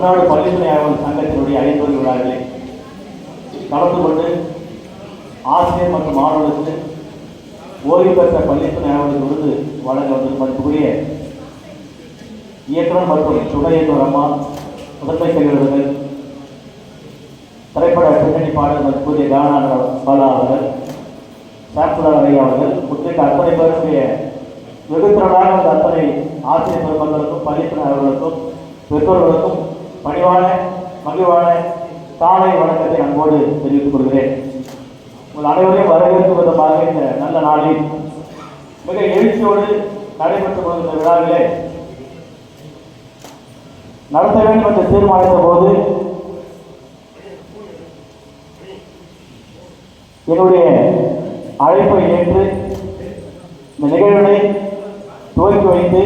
தமிழ்நாடு பள்ளித்துறை சங்கத்தினுடைய ஐம்பது விழாக்களை கலந்து கொண்டு ஆசிரியர் மற்றும் மாணவர்களுக்கு ஓய்வு பெற்ற பள்ளித்துறை ஆய்வாளர் விருது வழங்க வந்திருக்கும் மதிப்புக்குரிய இயக்குனர் மற்றும் துணை இயக்குனர் அம்மா முதன்மை செயலர்கள் திரைப்பட பின்னணி பாடல் மதிப்புரிய கானா பாலா அவர்கள் சாம்சுலர் ஐயா அவர்கள் உள்ளிட்ட அத்தனை பேருடைய வெகு திரளாக அந்த அத்தனை ஆசிரியர் பெருமக்களுக்கும் பள்ளித்துறை அவர்களுக்கும் பெற்றோர்களுக்கும் பணிவான மகிழ்வான காலை வணக்கத்தை அன்போடு தெரிவித்துக் கொள்கிறேன். உங்கள் அனைவரையும் வரவேற்கும் விதமாக இந்த நல்ல நாளில் மிக எழுச்சியோடு நடைபெற்று கொண்டிருந்த விழாவிலே நடத்த வேண்டும் என்று தீர்மானித்த போது என்னுடைய அழைப்பை ஏற்று இந்த நிகழ்வினை துவக்கி வைத்து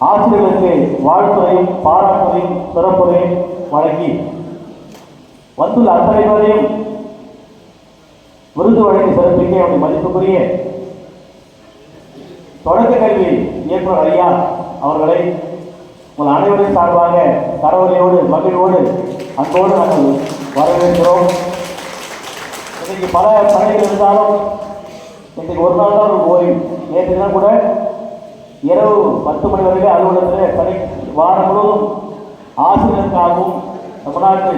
ஆசிரியர்களுக்கு வாழ்த்துறையும் பாராட்டுறையும் சிறப்புரையும் வழங்கி வந்துள்ள அத்தனை பேரையும் விருது வழங்கி சிறப்பிக்க என்னுடைய மதிப்புக்குரிய தொடக்க கல்வி இயக்குனர் ஐயா அவர்களை உங்கள் அனைவரின் சார்பாக கரவலையோடு மகிழ்வோடு அன்போடு நாங்கள் வரவேற்கிறோம். இன்றைக்கு பல பணிகள் இருந்தாலும் இன்றைக்கு ஒரு நாள் தான் ஒரு ஓய்வு நேற்று கூட இரவு பத்து மணி வரைக்கும் அலுவலகத்தில் பணி வாரம் முழுவதும் ஆசிரியருக்காகவும் தமிழ்நாட்டு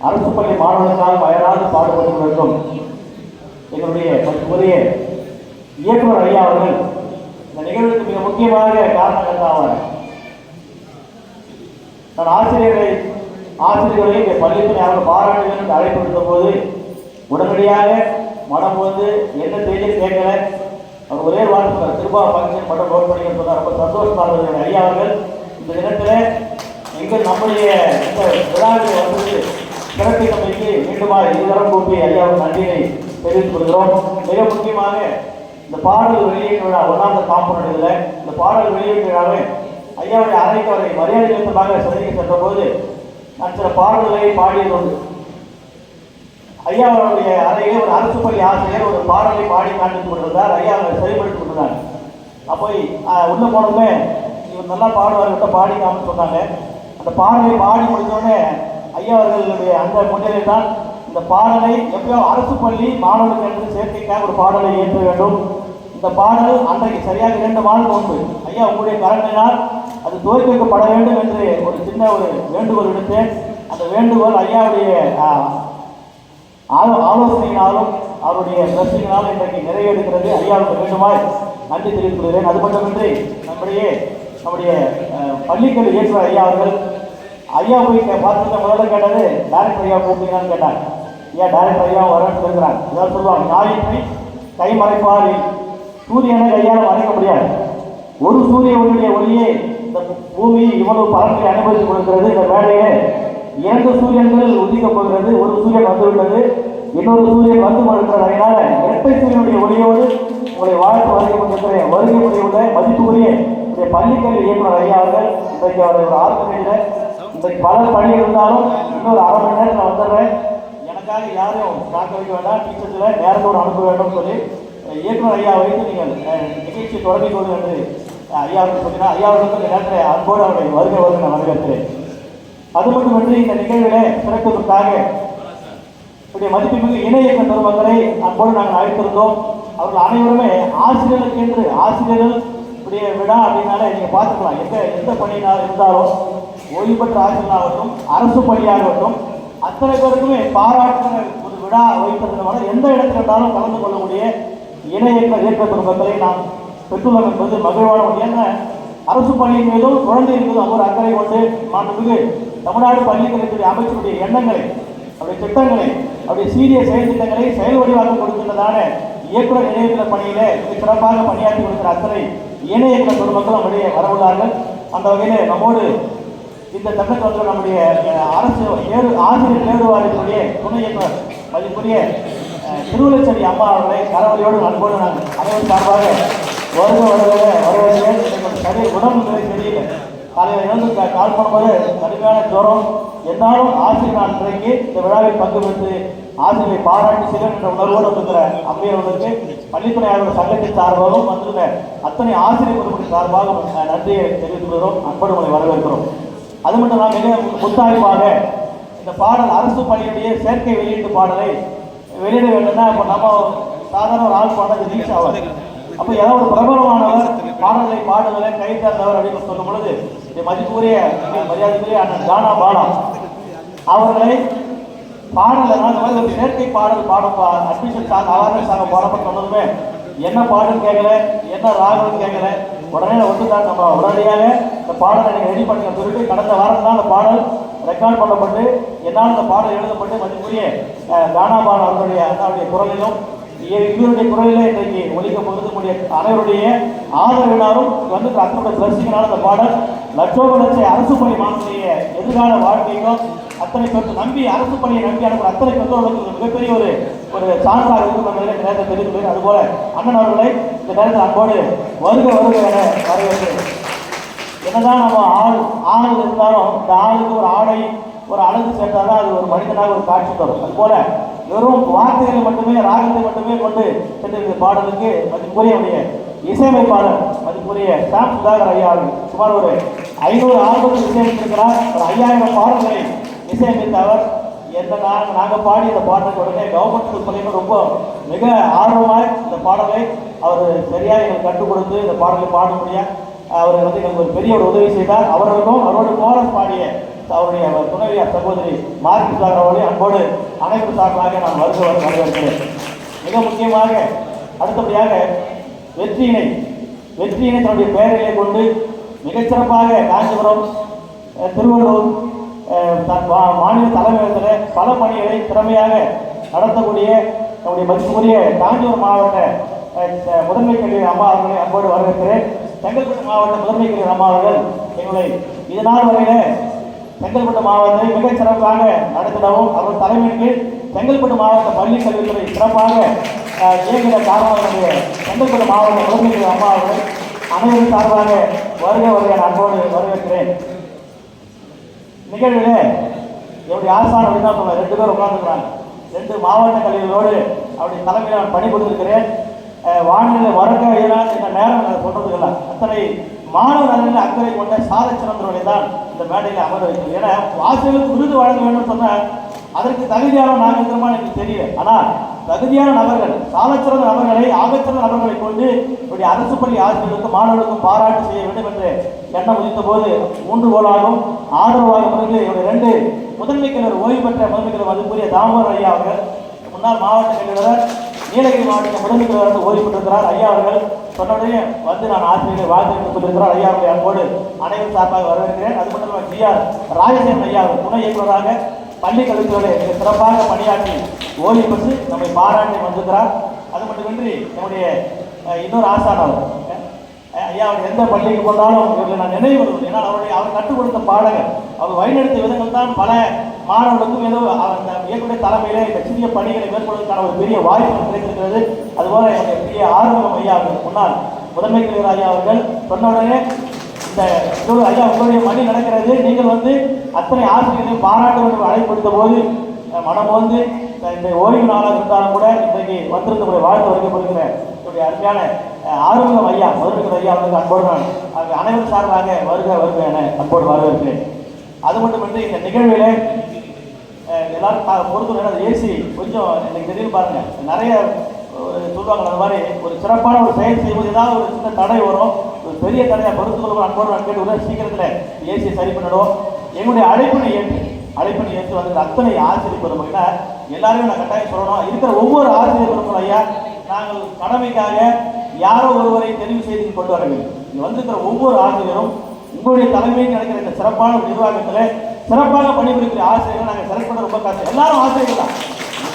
அரசு பள்ளி மாணவர்களுக்காகவும் அயராது பாடுபட்டு கொண்டிருக்கும் எங்களுடைய தற்போதைய இயக்குனர் ஐயா அவர்கள் இந்த நிகழ்வுக்கு மிக முக்கியமாக காரணம் ஆவார் நான் ஆசிரியர்களை ஆசிரியர்களை இந்த பள்ளிக்கு அவர்கள் பாராட்ட வேண்டும் என்று அழைப்பு விடுத்த போது உடனடியாக மனம் வந்து என்ன செய்தி கேட்கல அவர் ஒரே வாழ்க்கை திருபா ஃபங்க்ஷன் மட்டும் நோட் பண்ணி இருப்பதாக ரொம்ப சந்தோஷமாக ஐயா அவர்கள் இந்த தினத்தில் எங்கள் நம்முடைய இந்த விழாவில் வந்து சிறப்பை நம்மைக்கு மீண்டுமாக இருவரம் கூப்பி ஐயாவின் நன்றியை தெரிவித்துக் கொள்கிறோம். மிக முக்கியமாக இந்த பாடல் வெளியீட்டு விழா ஒன்றாவது காம்பவுண்ட் இதில். இந்த பாடல் வெளியீட்டு விழாவை ஐயாவுடைய அறைக்கு அவரை மரியாதை நிமித்தமாக சிலைக்கு சென்ற போது நான் சில பாடல்களை பாடியது உண்டு. ஐயா அவருடைய அறையிலே ஒரு அரசு பள்ளி ஆசிரியர் ஒரு பாடலை பாடி காண்பித்துக் கொண்டிருந்தார். ஐயா அவரை சரிப்படுத்திக் கொண்டிருந்தார். அப்போ ஆஹ், உள்ள போனதுமே இவர் நல்லா பாடுவார் கிட்ட பாடி காமிச்சு சொன்னாங்க. அந்த பாடலை பாடி முடிஞ்சோடனே ஐயா அவர்களுடைய அந்த முன்னிலை தான் இந்த பாடலை எப்பயோ அரசு பள்ளி மாணவர்கள் என்று சேர்க்கைக்காக ஒரு பாடலை இயற்ற வேண்டும். இந்த பாடல் அன்றைக்கு சரியாக இரண்டு மாதம் முன்பு ஐயா உங்களுடைய கரண்டினால் அது துவக்கி வைக்கப்பட வேண்டும் என்று ஒரு சின்ன ஒரு வேண்டுகோள் எடுத்தேன் அந்த வேண்டுகோள் ஐயாவுடைய ஆலோசனையினாலும் அவருடைய பிரச்சனையினாலும் இன்றைக்கு நிறைவேறுகிறது அறியாமல் வேண்டுமாய் நன்றி தெரிவித்துக் கொள்கிறேன். அது மட்டுமின்றி நம்முடைய நம்முடைய பள்ளிக்கல்வி இயக்குநர் ஐயா அவர்கள் ஐயா போய் பார்த்துட்டு முதல்ல கேட்டது டேரக்டர் ஐயா கூப்பிட்டீங்கன்னு கேட்டாங்க. ஐயா டேரக்டர் ஐயா வரேன்னு சொல்கிறாங்க இதான் சொல்லுவாங்க. ஞாயிற்று கை மறைப்பாரி சூரியனை கையால் மறைக்க முடியாது. ஒரு சூரிய ஒளியுடைய ஒளியே இந்த பூமி இவ்வளவு பரப்பை அனுபவித்துக் கொடுக்கிறது இந்த மேடையை இரண்டு சூரியன்கள் உதிக்கப் போகிறது ஒரு சூரியன் வந்துவிட்டது. இன்னொரு சூரியன் வந்து கொண்டிருக்கிறது அதனால இரட்டை சூரியனுடைய ஒளியோடு உங்களுடைய வாழ்த்து வருகை கொண்டிருக்கிறேன். வருகை முறையுள்ள மதிப்புக்குரிய இந்த பள்ளிக்கல்வி இயக்குனர் ஐயா அவர்கள் இன்றைக்கு அவருடைய ஒரு ஆர்கனைஸில் இன்றைக்கு பல பள்ளி இருந்தாலும் இன்னொரு அரை மணி நேரத்தில் நான் வந்துடுறேன். எனக்காக யாரையும் காக்க வைக்க வேண்டாம். டீச்சர்ஸில் நேரத்தோடு அனுப்ப வேண்டும் சொல்லி இயக்குனர் ஐயா வைத்து நீங்கள் நிகழ்ச்சியை நிகழ்ச்சி தொடங்கி கொண்டு என்று ஐயா அவர்கள் ஐயா அவர்களுக்கு நேரத்தில் அன்போடு அவருடைய வருகை வருகை நான் வரவேற்கிறேன். அது மட்டுமின்றி இந்த நிகழ்விலே சிறப்பதற்காக இப்படி மதிப்புமிகு இணை இயக்க பெருமக்களை அன்போடு நாங்கள் அழைத்திருந்தோம் அவர்கள் அனைவருமே ஆசிரியர்களுக்கு என்று ஆசிரியர்கள் இப்படி விழா அப்படின்னாலே நீங்கள் பார்த்துக்கலாம் எந்த எந்த பணியினால் இருந்தாலும் ஓய்வு பெற்ற ஆசிரியர்களாகட்டும் அரசு பணியாகட்டும் அத்தனை பேருக்குமே பாராட்டுகிற ஒரு விழா வைப்பதனால எந்த இடத்துல இருந்தாலும் கலந்து கொள்ளக்கூடிய இணை இயக்க இயக்க நாம் பெற்றுள்ளோம் என்பது மகிழ்வான ஒன்று. ஏன்னா அரசு பள்ளியின் மீதும் குழந்தையின் மீதும் அவர் அக்கறை கொண்டு மாண்புமிகு தமிழ்நாடு பள்ளிக்கல்வித்துறை அமைச்சருடைய எண்ணங்களை அவருடைய திட்டங்களை அவருடைய சீரிய செயல் திட்டங்களை செயல் வடிவாக்கம் கொடுக்கின்றதான இயக்குநர் இணையத்தின பணியில மிக சிறப்பாக பணியாற்றி கொடுக்கிற அத்தனை இணை இயக்குநர் பெருமக்களும் நம்முடைய வரவுள்ளார்கள் அந்த வகையில நம்மோடு இந்த தருணத்தில் நம்முடைய அரசு ஏறு ஆசிரியர் தேர்வு வாரியத்துடைய துணை இயக்குநர் மதிப்புரிய திருவள்ளச்சேரி அம்மா அவர்களை கரவழியோடு அன்போடு நான் அனைவரும் சார்பாக வருக வருக வரவேற்கிறேன் சரி உடம்பு நிலை தெரியல. காலையில் இழந்து கால் பண்ணும்போது கடுமையான ஜுரம். என்னாலும் ஆசிரியர் நான் இன்றைக்கு இந்த விழாவில் பங்கு பெற்று ஆசிரியரை பாராட்டி சிலர் என்ற உணர்வோடு வந்திருக்கிற அம்மையர்களுக்கு பள்ளித்துறை ஆய்வாளர் சங்கத்தின் சார்பாகவும் வந்திருந்த அத்தனை ஆசிரியர் குழுக்களின் சார்பாகவும் நன்றியை தெரிவித்துக் கொள்கிறோம். அன்போடு உங்களை வரவேற்கிறோம். அது மட்டும் இல்லாமல் மிக முத்தாய்ப்பாக இந்த பாடல் அரசு பள்ளியுடைய சேர்க்கை வெளியீட்டு பாடலை வெளியிட வேண்டும்னா இப்போ நம்ம சாதாரண ஒரு ஆள் பாடுறது ரீச் ஆகாது. அப்போ ஏதாவது ஒரு பிரபலமானவர் பாடலை பாடுவதை கை தேர்ந்தவர் அப்படின்னு சொல்லும் பொழுது இந்த மதிப்புரிய மரியாதைக்குரிய அண்ணன் ஜானா பாலா அவர்களை பாடல நான் இந்த மாதிரி ஒரு செயற்கை பாடல் பாடும் அட்மிஷன் சாங் அவேர்னஸ் சாங் போடப்பட்டு சொன்னதுமே என்ன பாடல் கேட்கல என்ன ராகம் கேட்கல உடனே வந்து தான் நம்ம உடனடியாக இந்த பாடலை நீங்கள் ரெடி பண்ணுங்க சொல்லிட்டு கடந்த வாரம் தான் அந்த பாடல் ரெக்கார்ட் பண்ணப்பட்டு என்னால் இந்த பாடல் எழுதப்பட்டு மதிப்புரிய தானா பாலா அவர்களுடைய அண்ணாவுடைய குரலிலும் இவருடைய குரலில் இன்றைக்கு ஒழிக்க பொருத்தக்கூடிய அனைவருடைய ஆதரவினாலும் வந்து அத்தனுடைய ரசிகனால அந்த பாடல் லட்சோப லட்ச அரசு பணி மாணவருடைய எதிர்கால வாழ்க்கைக்கும் அத்தனை பேர் நம்பி அரசு பணியை நம்பி அனுப்புற அத்தனை பெற்றோர்களுக்கு மிகப்பெரிய ஒரு ஒரு சான்றாக இருக்கும் என்பதை இந்த நேரத்தில் தெரிவித்து அதுபோல அண்ணன் அவர்களை இந்த நேரத்தில் அன்போடு வருக வருக என வரவேற்கிறேன். என்னதான் நம்ம ஆள் ஆள் இருந்தாலும் இந்த ஆளுக்கு ஒரு ஆடை ஒரு அழகு சேர்த்தால் தான் அது ஒரு மனிதனாக ஒரு காட்சி தரும். அதுபோல வெறும் வார்த்தைகளை மட்டுமே ராகத்தை மட்டுமே கொண்டு சென்றிருக்கிற பாடலுக்கு மதிப்புரியவுடைய இசையமைப்பாளர் மதிப்புரிய சாம் சுதாகர் ஐயா சுமார் ஒரு ஐநூறு ஆல்பங்கள் இசையமைத்திருக்கிறார். ஒரு ஐயாயிரம் பாடல்களை இசையமைத்த அவர். எந்த நாங்கள் நாங்கள் பாடி இந்த பாடலுக்கு உடனே கவர்மெண்ட் ஸ்கூல் ரொம்ப மிக ஆர்வமாய் இந்த பாடலை அவர் சரியாக எங்களுக்கு கற்றுக் கொடுத்து இந்த பாடலை பாட முடிய அவர் வந்து எங்களுக்கு ஒரு பெரிய ஒரு உதவி செய்தார். அவர்களுக்கும் அவரோட கோரஸ் பாடிய அவருடைய அவர் துணைவியார் சகோதரி மார்க்கு சுதாகர் அவர்களை அன்போடு அனைத்து சார்பாக நான் வருக வரவேற்கிறேன். மிக முக்கியமாக அடுத்தபடியாக வெற்றியினை வெற்றியினை தன்னுடைய பெயர்களை கொண்டு மிகச்சிறப்பாக காஞ்சிபுரம் திருவள்ளூர் தன் மா- மாநில தலைமையகத்தில் பல பணிகளை திறமையாக நடத்தக்கூடிய நம்முடைய மதிப்புக்குரிய காஞ்சிபுரம் மாவட்ட முதன்மை கல்வி அம்மா அவர்களை அன்போடு வரவேற்கிறேன். செங்கல்பட்டு மாவட்ட முதன்மை கல்வி அம்மா அவர்கள் எங்களை இதனால் வரையில செங்கல்பட்டு மாவட்டத்தை மிகச் சிறப்பாக நடத்திடவும் அவர் தலைமையின் செங்கல்பட்டு மாவட்ட பள்ளி கல்வித்துறை சிறப்பாக இயங்குகிற இயங்கின செங்கல்பட்டு மாவட்ட முதன்மை அம்மா அவர்கள் அனைவரும் சார்பாக வருக வருக அன்போடு வரவேற்கிறேன். நிகழ்வில் என்னுடைய ஆசான் அப்படின்னு ரெண்டு பேர் உட்கார்ந்துக்கிறாங்க ரெண்டு மாவட்ட கல்விகளோடு அவருடைய தலைமையில் நான் பணிபுரிந்திருக்கிறேன். வானிலை வரக்க இயலாத இந்த நேரம் நான் சொல்றதுக்கு அத்தனை மாணவ நலனில் அக்கறை கொண்ட சாத சிறந்தவர்களை தான் இந்த மேடையில் அமர வைக்கிறது ஏன்னா ஆசிரியர்களுக்கு விருது வழங்க வேண்டும் சொன்னால் அதற்கு தகுதியான நாங்கள் இருக்கிறோமா எனக்கு தெரியல. ஆனால் தகுதியான நபர்கள் சாலச்சிறந்த நபர்களை ஆகச்சிறந்த நபர்களை கொண்டு இப்படி அரசு பள்ளி ஆசிரியர்களுக்கும் மாணவர்களுக்கும் பாராட்டு செய்ய வேண்டும் என்று எண்ணம் உதித்த போது மூன்று கோலாகவும் ஆதரவாக பிறகு இவருடைய ரெண்டு முதன்மை கலைவர் ஓய்வு பெற்ற முதன்மை கலைவர் மதிப்புரிய தாமோதர் ஐயா அவர்கள் முன்னாள் மாவட்ட செயலாளர் நீலகிரி மாவட்ட முதன்மை கலைவர் வந்து ஓய்வு பெற்றிருக்கிறார். ஐயா அவர்கள் சொன்னவுடனே வந்து நான் ஆசிரியர்களை வாழ்த்து சொல்லியிருக்கிறார் ஐயா அவருடைய அன்போடு அனைவரும் சார்பாக வரவேற்கிறேன். அது மட்டும் இல்லாமல் ஜிஆர் ராஜசேன் ஐயா அவர் துணை இயக்குநராக பள்ளி கல்வித்துறை சிறப்பாக பணியாற்றி ஓய்வு பெற்று நம்மை பாராட்டி வந்திருக்கிறார். அது மட்டுமின்றி நம்முடைய இன்னொரு ஆசானவர் ஐயா அவர் எந்த பள்ளிக்கு போனாலும் இவர்களை நான் நினைவு வருவது ஏன்னா அவருடைய அவர் கற்றுக் கொடுத்த பாடகர் அவர் வழிநடத்திய விதங்கள் தான் பல மாணவர்களுக்கும் ஏதோ அந்த இயற்கை தலைமையில இந்த சிறிய பணிகளை மேற்கொள்வதற்கான ஒரு பெரிய வாய்ப்பு கிடைத்திருக்கிறது. அதுபோல என்னுடைய பெரிய ஆர்வம் ஐயா அவர்கள் முன்னாள் முதன்மை கலைஞர் ஐயா அவர்கள் சொன்ன உடனே இந்த ஐயா உங்களுடைய பணி நடக்கிறது. நீங்கள் வந்து அத்தனை ஆசிரியர்களையும் பாராட்டு வேண்டும் கொடுத்த போது மனம் வந்து இந்த- ஓய்வு நாளாக இருந்தாலும் கூட இன்றைக்கு வந்திருந்த வாழ்த்து வைக்கப்படுகிற என்னுடைய அருமையான ஆர்வம் ஐயா முதல்வர் ஐயா அவர்களுக்கு அன்போடு நான் அவங்க அனைவரும் சார்பாக வருக வருக என அன்போடு வரவேற்கிறேன். அது மட்டுமின்றி இந்த நிகழ்வில் எல்லாரும் பா- ஏசி கொஞ்சம் எனக்கு தெரியும் பாருங்க. நிறைய சொல்லுவாங்க அந்த மாதிரி ஒரு சிறப்பான ஒரு செயல் செய்யும்போது ஏதாவது ஒரு சின்ன தடை வரும். ஒரு பெரிய தடையை பொறுத்து கொள்ளும் அன்போடு நான் கேட்டு சீக்கிரத்தில் ஏசியை சரி பண்ணிடுவோம் எங்களுடைய அழைப்பினை ஏற்று அழைப்பினை ஏற்று வந்து அத்தனை ஆசிரியர் பெருமைனா எல்லாருமே நான் கட்டாயம் சொல்லணும். இருக்கிற ஒவ்வொரு ஆசிரியர் பெருமை ஐயா நாங்கள் கடமைக்காக யாரோ ஒருவரை தெரிவு செய்து கொண்டு வரவில்லை இங்கே வந்திருக்கிற ஒவ்வொரு ஆசிரியரும் உங்களுடைய தலைமையில் நடக்கிற இந்த சிறப்பான நிர்வாகத்தில் சிறப்பாக பணிபுரிக்கிற ஆசிரியர்கள் நாங்கள் செலக்ட் பண்ண ரொம்ப கஷ்டம். எல்லாரும் ஆசிரியர்கள் தான்.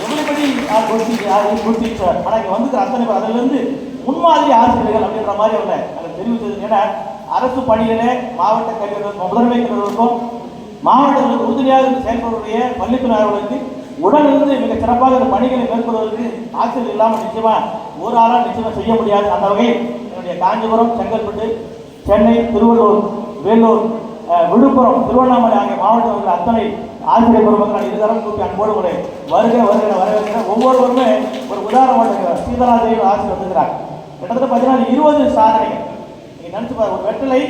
எப்படிப்படி யார் குட் யார் குட் ஆனால் இங்கே வந்துக்கிற அத்தனை பேர் அதுலேருந்து முன்மாதிரி ஆசிரியர்கள் அப்படின்ற மாதிரி அவங்க அதை தெரிவித்தது. ஏன்னா அரசு பணிகளே மாவட்ட கல்வியர்களுக்கும் முதன்மை கல்வியர்களுக்கும் மாவட்டங்களுக்கு உறுதுணையாக இருந்து செயல்படக்கூடிய பள்ளித்துறையாளர்களுக்கு உடனிருந்து மிக சிறப்பாக இந்த பணிகளை மேற்கொள்வதற்கு ஆசிரியர் இல்லாமல் நிச்சயமாக ஒரு ஆளால் நிச்சயமாக செய்ய முடியாது. அந்த வகையில் என்னுடைய காஞ்சிபுரம் செங்கல்பட்டு சென்னை திருவள்ளூர் வேலூர் விழுப்புரம் திருவண்ணாமலை ஆகிய மாவட்டத்தில் அத்தனை ஆசிரியர் பெருமக்கள் இருதரம் கூப்பி அன்போடு முறை வருக வருகிற வரவேற்கிற ஒவ்வொருவருமே ஒரு உதாரணமாக இருக்கிறார் சீதராதேவி ஆசிரியர் வந்துக்கிறார் கிட்டத்தட்ட பார்த்தீங்கன்னா இருபது சாதனைகள். நீங்க நினைச்சு பாருங்க ஒரு வெற்றிலை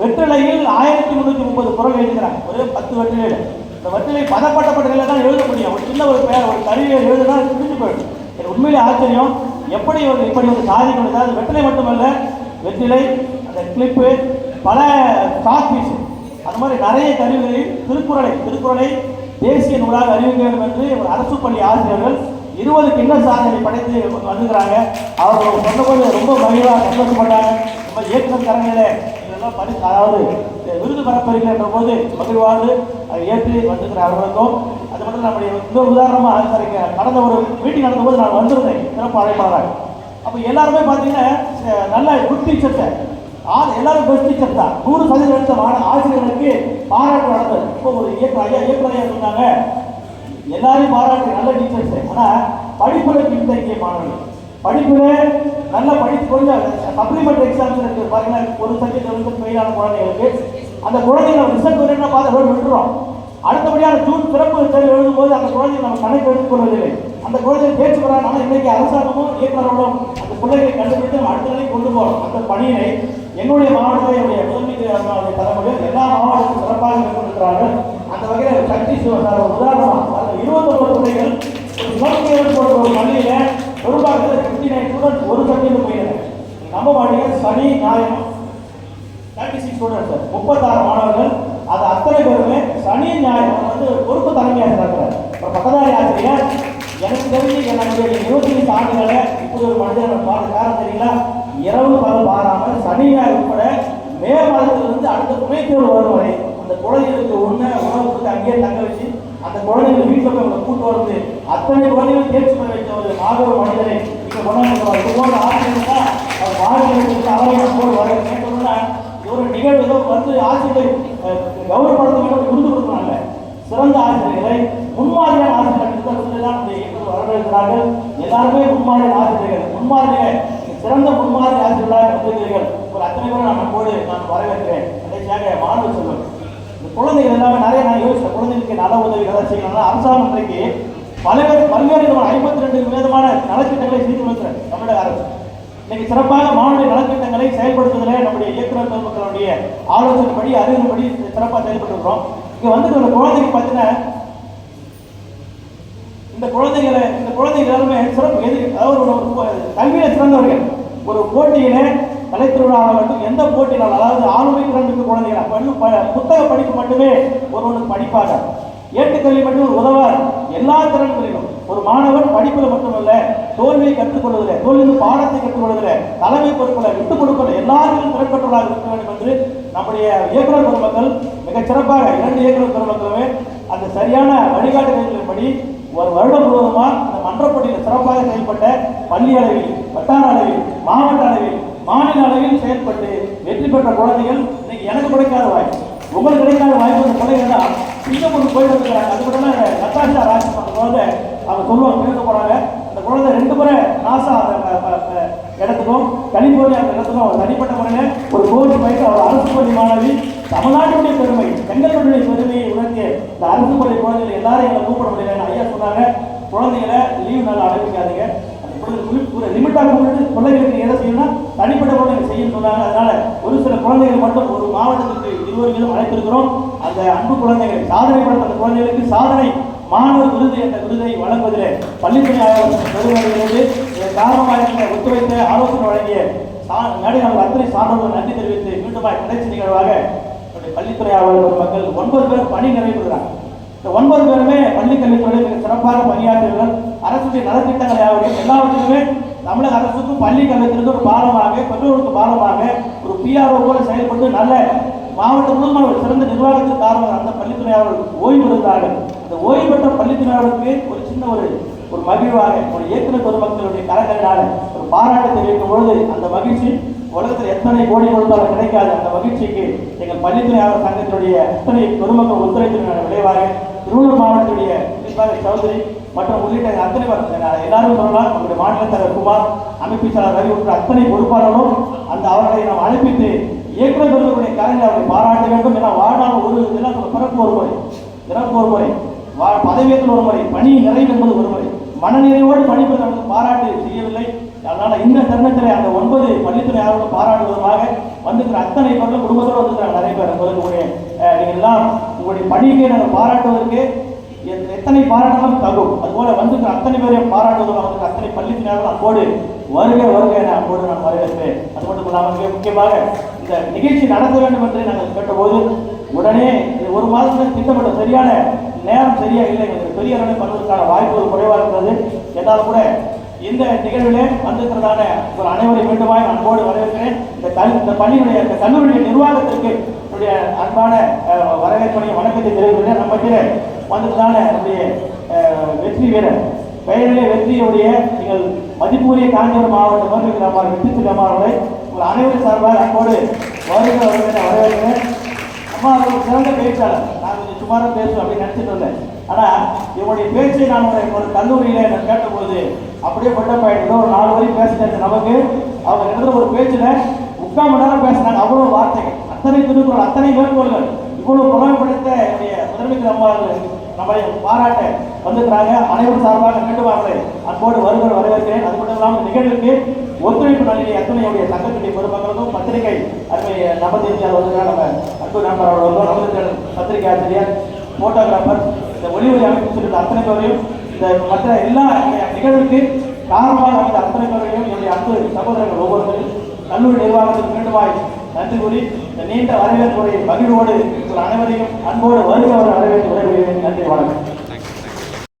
வெற்றிலையில் ஆயிரத்தி முந்நூற்றி முப்பது குரல் எழுதுகிறாங்க. ஒரு பத்து வெற்றிலையில் இந்த வெற்றிலை பதப்பட்டப்பட்ட நிலையில தான் எழுத முடியும். ஒரு சின்ன ஒரு பேர் ஒரு கருவியை எழுதுனா அது போயிடும். எனக்கு உண்மையிலே ஆச்சரியம். எப்படி ஒரு இப்படி ஒரு சாதிக்க முடியாது வெற்றிலை மட்டுமல்ல வெற்றிலை அந்த கிளிப்பு பல ஸ்டாக் பீஸ் அது மாதிரி நிறைய கருவிகளில் திருக்குறளை திருக்குறளை தேசிய நூலாக அறிவிக்க வேண்டும் என்று அரசு பள்ளி ஆசிரியர்கள் இருபது கிண்ண சாதனை படைத்து வந்துக்கிறாங்க அவர்கள் சொன்னபோது ரொம்ப மகிழ்வாக சந்தோஷப்பட்டாங்க. நம்ம இயக்குனர் கரங்களில் இதெல்லாம் படி அதாவது விருது பரப்பரிக்கின்ற போது மகிழ்வாடு அதை ஏற்று வந்துக்கிற அவர்களுக்கும். அது மட்டும் நம்முடைய இன்னொரு உதாரணமாக சரிங்க நடந்த ஒரு மீட்டிங் நடந்தபோது நான் வந்திருந்தேன். சிறப்பு அழைப்பாளராக. அப்போ எல்லாருமே பார்த்தீங்கன்னா நல்ல குட் டீச்சர்ஸை எல்லாரும் பெஸ்ட் டீச்சர் தான் நூறு சதவீதம் எடுத்த மாண ஆசிரியர்களுக்கு பாராட்டு நடந்தது இப்போ ஒரு இயக்குனர் ஐயா இயக்குனர் ஐயா சொன்னாங்க எல்லாரையும் பாராட்டு நல்ல டீச்சர்ஸ் ஆனால் படிப்புல பின்தங்கிய மாணவர்கள். படிப்புல நல்லா படித்து கொஞ்சம் சப்ளிமெண்ட் எக்ஸாம்ஸ் இருக்கு. பாருங்க ஒரு சப்ஜெக்ட் வந்து ஃபெயிலான குழந்தைகளுக்கு அந்த குழந்தைகளை ரிசல்ட் வரணும்னா பார்த்து போய் விட்டுறோம். அடுத்தபடியாக ஜூன் சிறப்பு தேர்வு எழுதும்போது அந்த குழந்தை நம்ம கணக்கு எடுத்துக் கொள்வதில்லை. அந்த குழந்தை தேர்ச்சி பெறாங்க இன்னைக்கு அரசாங்கமும் இயக்குநர்களும் அந்த பிள்ளைகளை கண்டுபிடித்து அடுத்த நிலை கொண்டு போகிறோம் அந்த பணியினை என்னுடைய மாவட்டத்தில் என்னுடைய முதன்மை அம்மாவுடைய தலைமையில் எல்லா மாவட்டத்திலும் சிறப்பாக மேற்கொண்டிருக்கிறார்கள் அந்த வகையில் சக்தி சிவசார் உதாரணமாக அந்த இருபத்தொன்பது துறைகள் ஒரு இலக்கியம் போன்ற ஒரு பள்ளியில பெரும்பாலும் ஃபிஃப்டி நைன் ஸ்டூடெண்ட் ஒரு சப்ஜெக்ட் போயிருக்காங்க நம்ம மாட்டீங்க. சனி ஞாயிறு தேர்ட்டி சிக்ஸ் ஸ்டூடெண்ட்ஸ் முப்பத்தாறு மாணவர்கள். அது அத்தனை பேருமே சனி ஞாயிறு வந்து பொறுப்பு தலைமையாக இருக்கிறார் ஒரு பட்டதாரி ஆசிரியர். எனக்கு தெரிஞ்சு என்னுடைய இருபத்தி ஐந்து ஆண்டுகளை இப்படி ஒரு மனிதர் பார்த்து காரணம் தெரியல இரவு பகல் பாராமல் சனி ஞாயிறு உட்பட மே மாதத்திலிருந்து அடுத்த துணைத்தேர்வு வரும் வரை அந்த குழந்தைகளுக்கு உண்ண உணவு கொடுத்து அங்கேயே தங்க வச்சு அந்த குழந்தைகள் வீட்டில் போய் அவங்களை கூட்டு வந்து அத்தனை குழந்தைகள் தேர்ச்சி பெற வைத்த ஒரு மாணவ மனிதரை. இங்கே கொண்டாந்து போன்ற ஆசிரியர் தான் அவர் மாணவர்களுக்கு அவரை போல் வர. கேட்டோம்னா ஒரு நிகழ்வு வந்து ஆசிரியர் கௌரவப்படுத்த வேண்டும் விருது கொடுக்குறாங்க. சிறந்த ஆசிரியர்களை முன்மாதிரியான ஆசிரியர்கள் தான் வரவேற்கிறார்கள். எல்லாருமே முன்மாதிரியான ஆசிரியர்கள். முன்மாதிரிகள் சிறந்த முன்மாதிரி ஆசிரியர்களாக வந்திருக்கிறீர்கள் ஒரு அத்தனை பேரும் நான் போடு நான் வரவேற்கிறேன். கடைசியாக மாணவ செல்வன் இந்த குழந்தைகள் எல்லாமே நிறைய நான் யோசிச்சேன் குழந்தைகளுக்கு நல உதவி செய்யணும்னா அரசாங்கம் இன்றைக்கு பல்வேறு பல்வேறு விதமான ஐம்பத்தி ரெண்டு விதமான நலத்திட்டங்களை செய்து கொடுக்கிறேன் தமிழக அரசு. இன்னைக்கு சிறப்பாக மாணவர்கள் நலத்திட்டங்களை செயல்படுத்துவதில் நம்முடைய இயக்குநர் பெருமக்களுடைய ஆலோசனைப்படி அறிவுப்படி சிறப்பாக செயல்பட்டு இங்கே இங்க வந்துட்டு ஒரு குழந்தைக்கு பார்த்தீங்கன்னா இந்த குழந்தைகளை இந்த குழந்தைகள் எல்லாருமே சிறப்பு எது அதாவது ஒரு ஒரு கல்வியில சிறந்தவர்கள். ஒரு போட்டியில கலைத்திருவிழாவாகட்டும் எந்த போட்டியினால்? அதாவது ஆளுமை திறனுக்கு குழந்தைகள். பள்ளி ப- புத்தக படிப்பு மட்டுமே ஒருவனுக்கு படிப்பாக. ஏட்டுக்கல்வி மட்டும் உதவார் எல்லா திறன்களிலும். ஒரு மாணவன் படிப்பில் மட்டுமல்ல தோல்வியை கற்றுக்கொள்வதில் தோல்வியில் பாடத்தை கற்றுக்கொள்வதில் தலைமை பொறுப்புகளை விட்டுக் கொடுப்பதில் எல்லாத்திலும் திறன்பற்றவர்களாக இருக்க வேண்டும் என்று நம்முடைய இயக்குநர் பெருமக்கள் மிகச் சிறப்பாக இரண்டு இயக்குநர் பெருமக்களுமே அந்த சரியான வழிகாட்டுதல்களின்படி ஒரு வருடம் முழுவதுமாக அந்த மன்றப்பட்டியில் சிறப்பாக செயல்பட்ட பள்ளி அளவில் வட்டார அளவில் மாவட்ட அளவில் மாநில அளவில் செயல்பட்டு வெற்றி பெற்ற குழந்தைகள் இன்னைக்கு எனக்கு கிடைக்காத வாய்ப்பு. உங்களுக்கு கிடைக்காத வாய்ப்பு அந்த குழந்தைகள் தான் சிங்கப்பூர் போயிட்டு இருக்கிறாங்க அது மட்டும் இல்ல, நட்டாஷா ராஜ் அந்த குழந்தை அவங்க சொல்லுவாங்க பேச போறாங்க. அந்த குழந்தை ரெண்டு முறை நாசா இடத்துக்கும் கலிபோர்னியா அந்த இடத்துக்கும் அவர் தனிப்பட்ட முறையில் ஒரு கோர்ஸ் போயிட்டு அவர் அரசு பள்ளி மாணவி. தமிழ்நாட்டுடைய பெருமை செங்கல்பட்டுடைய பெருமையை உணர்த்திய இந்த அரசு பள்ளி குழந்தைகள் எல்லாரும் எங்களை கூப்பிட முடியல ஐயா சொன்னாங்க. குழந்தைகளை லீவ் நாள் அனுப்பிக்காதீங்க ஒரு லிமிட்டாக கொண்டு பிள்ளைகளுக்கு எதை செய்யணும்னா தனிப்பட்ட குழந்தைகள் செய்யணும்னு சொன்னாங்க அதனால ஒரு சில குழந்தைகள் மட்டும் ஒரு மாவட்டத்துக்கு இருபது வீதம் அழைத்திருக்கிறோம். அந்த அன்பு குழந்தைகள் சாதனை படுத்த அந்த குழந்தைகளுக்கு சாதனை மாணவர் விருது என்ற விருதை வழங்குவதிலே பள்ளித்துறை ஆய்வாளர் பெறுவதிலிருந்து இதன் காரணமாக இருந்த ஒத்துழைத்த ஆலோசனை வழங்கிய சா- நடுநாள் அத்தனை சான்றோர்கள் நன்றி தெரிவித்து மீண்டுமாய் கடைசி நிகழ்வாக நம்முடைய பள்ளித்துறை ஆய்வாளர் மக்கள் ஒன்பது பேர் பணி நிறைவேறுகிறாங்க இந்த ஒன்பது பேருமே பள்ளி கல்வித்துறையில் சிறப்பாக பணியாற்றியவர்கள் அரசுடைய நலத்திட்டங்கள் ஆகட்டும் எல்லாவற்றிலுமே தமிழக அரசுக்கும் பள்ளி கல்வித்துறைக்கு ஒரு பாலமாக பெற்றோருக்கு பாலமாக ஒரு பிஆர்ஓ போல செயல்பட்டு நல்ல மாவட்ட முழுவதும் ஒரு சிறந்த நிர்வாகத்திற்கு காரணம் அந்த பள்ளித்துறையாளர்கள் ஓய்வு இருந்தார்கள் அந்த ஓய்வு பெற்ற பள்ளித்துறையாளருக்கு ஒரு சின்ன ஒரு ஒரு மகிழ்வாக ஒரு இயக்குனர் பொதுமக்களுடைய கரங்களினால ஒரு பாராட்டு தெரிவிக்கும் பொழுது அந்த மகிழ்ச்சி உலகத்தில் எத்தனை கோடி கொடுத்தாலும் கிடைக்காத அந்த மகிழ்ச்சிக்கு எங்கள் பள்ளித்துறையாளர் சங்கத்தினுடைய எத்தனை பெருமக்கள் ஒத்துழைப்பின் விளைவாக திருவள்ளூர் மாவட்டத்துடைய குறிப்பாக சௌதரி மற்றும் உள்ளிட்ட அத்தனை பேர். எல்லாரும் சொல்லலாம். நம்முடைய மாநில தலைவர் குமார் அமைப்பு செயலாளர் ரவி உட்பட அத்தனை பொறுப்பாளர்களும் அந்த அவர்களை நாம் அழைப்பித்து இயக்குநர் பெருமக்களுடைய கலைஞர் அவரை பாராட்ட வேண்டும் என வாழ்நாள் ஒரு இதெல்லாம் பிறப்பு ஒரு முறை இறப்பு ஒரு முறை வா- பதவியேற்றல் ஒரு முறை பணி நிறைவு என்பது ஒரு முறை மனநிறைவோடு பணிபுரிந்து பாராட்டு செய்யவில்லை. அதனால இந்த தருணத்தில் அந்த ஒன்பது பள்ளித்துறை ஆர்வலர்கள் பாராட்டுவதற்காக வந்துக்கிற அத்தனை பேரும் குடும்பத்தோடு வந்துக்கிறாங்க நிறைய பேர். உங்களுடைய நீங்கள் எல்லாம் உங்களுடைய பணியை நாங்கள் பாராட்டுவதற்கு எத்- எத்தனை பாராட்டங்களும் தகும். அதுபோல வந்துக்கிற அத்தனை பேரையும் பாராட்டுவதற்கு வந்துக்கிற அத்தனை பள்ளித்தினர்கள் அன்போடு வருக வருக என அன்போடு நான் வரவேற்பேன் அது மட்டும் இல்லாமல் மிக முக்கியமாக இந்த நிகழ்ச்சி நடத்த வேண்டும் என்று நாங்கள் கேட்டபோது உடனே ஒரு மாதத்துல திட்டமிட்ட சரியான நேரம் சரியா இல்லை. எங்களுக்கு பெரிய அளவில் பண்ணுவதற்கான வாய்ப்புகள் குறைவாக இருந்தது என்னால் கூட இந்த நிகழ்விலே வந்திருக்கிறதான ஒரு அனைவரை மீண்டுமாய் அன்போடு வரவேற்கிறேன். இந்த கல் இந்த பள்ளியுடைய இந்த கல்லூரியுடைய நிர்வாகத்திற்கு என்னுடைய அன்பான வரவேற்புடைய வணக்கத்தை தெரிவிக்கிறேன் நம்ம கீழே வந்திருக்கிறதான நம்முடைய வெற்றி வீரர் பெயரிலே வெற்றியுடைய நீங்கள் மதிப்புரிய காஞ்சிபுரம் மாவட்டம் மருத்துவ கிராமம் வெற்றி அவர்களை உங்கள் அனைவரும் சார்பாக அன்போடு வருகிற வரவேற்கிறேன். அம்மா அவர்கள் ஒரு சிறந்த பேச்சாளர். நான் கொஞ்சம் சுமாராக பேசுவேன் அப்படின்னு நினச்சிட்டு இருந்தேன். ஆனால் இவருடைய பேச்சை நான் ஒரு கல்லூரியில் நான் கேட்டபோது அப்படியே பட்டப்பாயிட்டு ஒரு நாலு வரையும் பேசினாச்சு நமக்கு அவங்க இடத்துல ஒரு பேச்சுல முக்கால் மணி நேரம் பேசினாங்க. அவ்வளவு வார்த்தைகள். அத்தனை திருக்குறள் அத்தனை மேற்கோள்கள். இவ்வளவு புலமைப்படுத்த என்னுடைய முதலமைச்சர் அம்மா நம்மளை பாராட்ட வந்திருக்கிறாங்க. அனைவரும் சார்பாக மீண்டும் அவர்களை அன்போடு வருகிற வரவேற்கிறேன். அது மட்டும் இல்லாமல் நிகழ்வுக்கு ஒத்துழைப்பு நல்கிய அத்தனையுடைய சங்கத்துடைய பொதுமக்களுக்கும் பத்திரிகை அருமை நபத்தேசியார் வருகிறார் நம்ம அன்பு நண்பர் அவர்களும் நமது பத்திரிகை ஆசிரியர் போட்டோகிராஃபர் இந்த ஒளி ஒளி அமைப்பு சொல்லிட்டு அத்தனை பேரையும் இந்த மற்ற எல்லா நிகழ்வுக்கு காரணமாக அந்த அத்தனை பேரையும் என்னுடைய அன்பு சகோதரர்கள் ஒவ்வொருவரும் கல்லூரி நிர்வாகத்துக்கு மீண்டுமாய் நன்றி கூறி இந்த நீண்ட வரவேற்புடைய மகிழ்வோடு அனைவரையும் அன்போடு வருகிறவர் வரவேற்று விடைபெறுகிறேன். நன்றி வணக்கம்.